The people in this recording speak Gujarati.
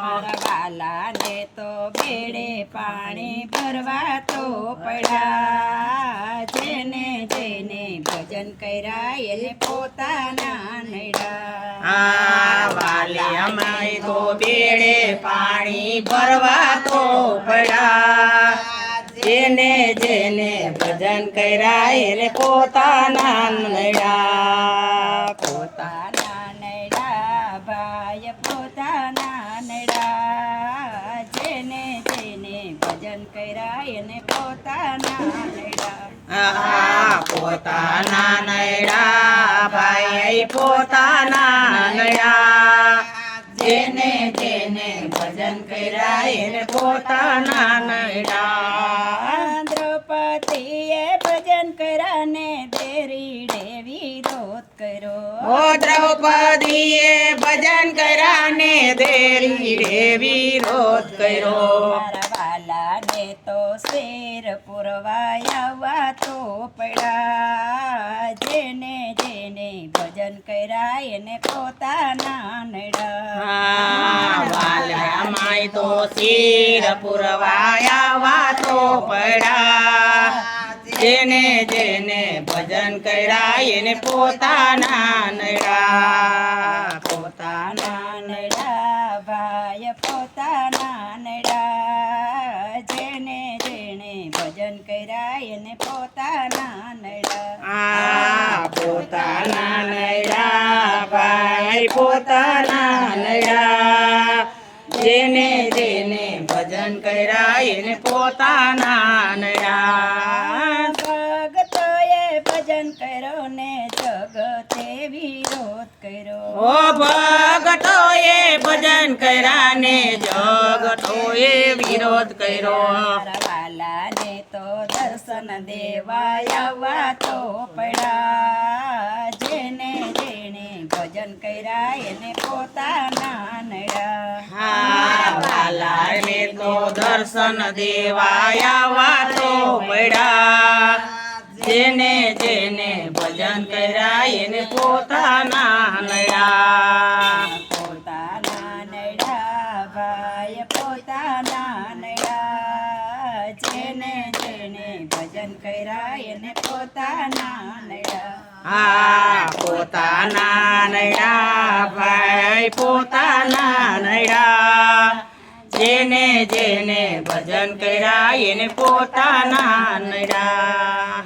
મારા વાલાને તો બેડે પાણી ભરવા તો પડ્યા. જેને જેને ભજન કર્યા એને પોતાના નડા. વાલી અમાય તો બેડે પાણી ભરવા તો પડ્યા. જેને જેને ભજન કર્યા એને પોતાના નડા. પોતાના નડા ભાઈ પોતાના નડ્યા જેને જેને ભજન કર્યા એને પોતાના નડ્યા પોતાના નડ્યા ભાઈ પોતાના નડ્યા જેને જેને ભજન કર્યા એને પોતાના નડ્યા દ્રૌપદીએ ભજન કર્યા ને દેરીડે વિરોધ કર્યો. ઓ દ્રૌપદીએ ભજન કર્યા ને દેરી રે વિરોધ કર્યો. વાલાને તો શેર પુરવાયા તો પડ્યા જેને જેને ભજન કર્યા એને પોતાના નડા. વાલા માય તો શેર પુરવાયા વાતો પડ્યા જેને જેને ભજન કર્યા એને પોતાના નડા. કર્યા એને પોતાના નડા પોતાના નડા ભાઈ પોતાના નડા જેને જેને ભજન કર્યા એને પોતાના નડા ભગતોએ ભજન કર્યો ને જગતે વિરોધ કર્યો. ઓ ભગતોએ ભજન કર્યા ને જગતોએ વિરોધ કર્યો. વાલાને તો દર્શન દેવાયા તો પડ્યા જેને જેને ભજન કર્યા એને પોતાના નડા હા વાલાને તો દર્શન દેવાયા તો પડ્યા જેને જેને ભજન કર્યા એને પોતાના નડા પોતાના નડા ભાઈ પોતાના જેને જેને ભજન કર્યા એને પોતાના નડા હા પોતાના નડા ભાઈ પોતાના નડા જેને જેને ભજન કર્યા એને પોતાના નયા.